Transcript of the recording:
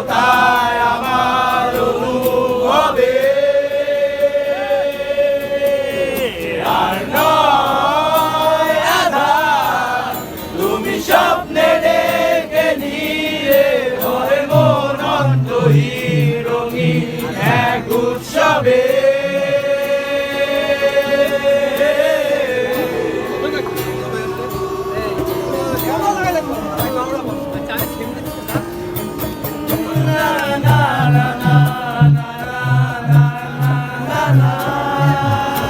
পূর্ণতায় আমার হবে? আর তুমি স্বপ্নে ডেকে নিয়ে মন অন্তহীন রঙিন এক উৎসবে। la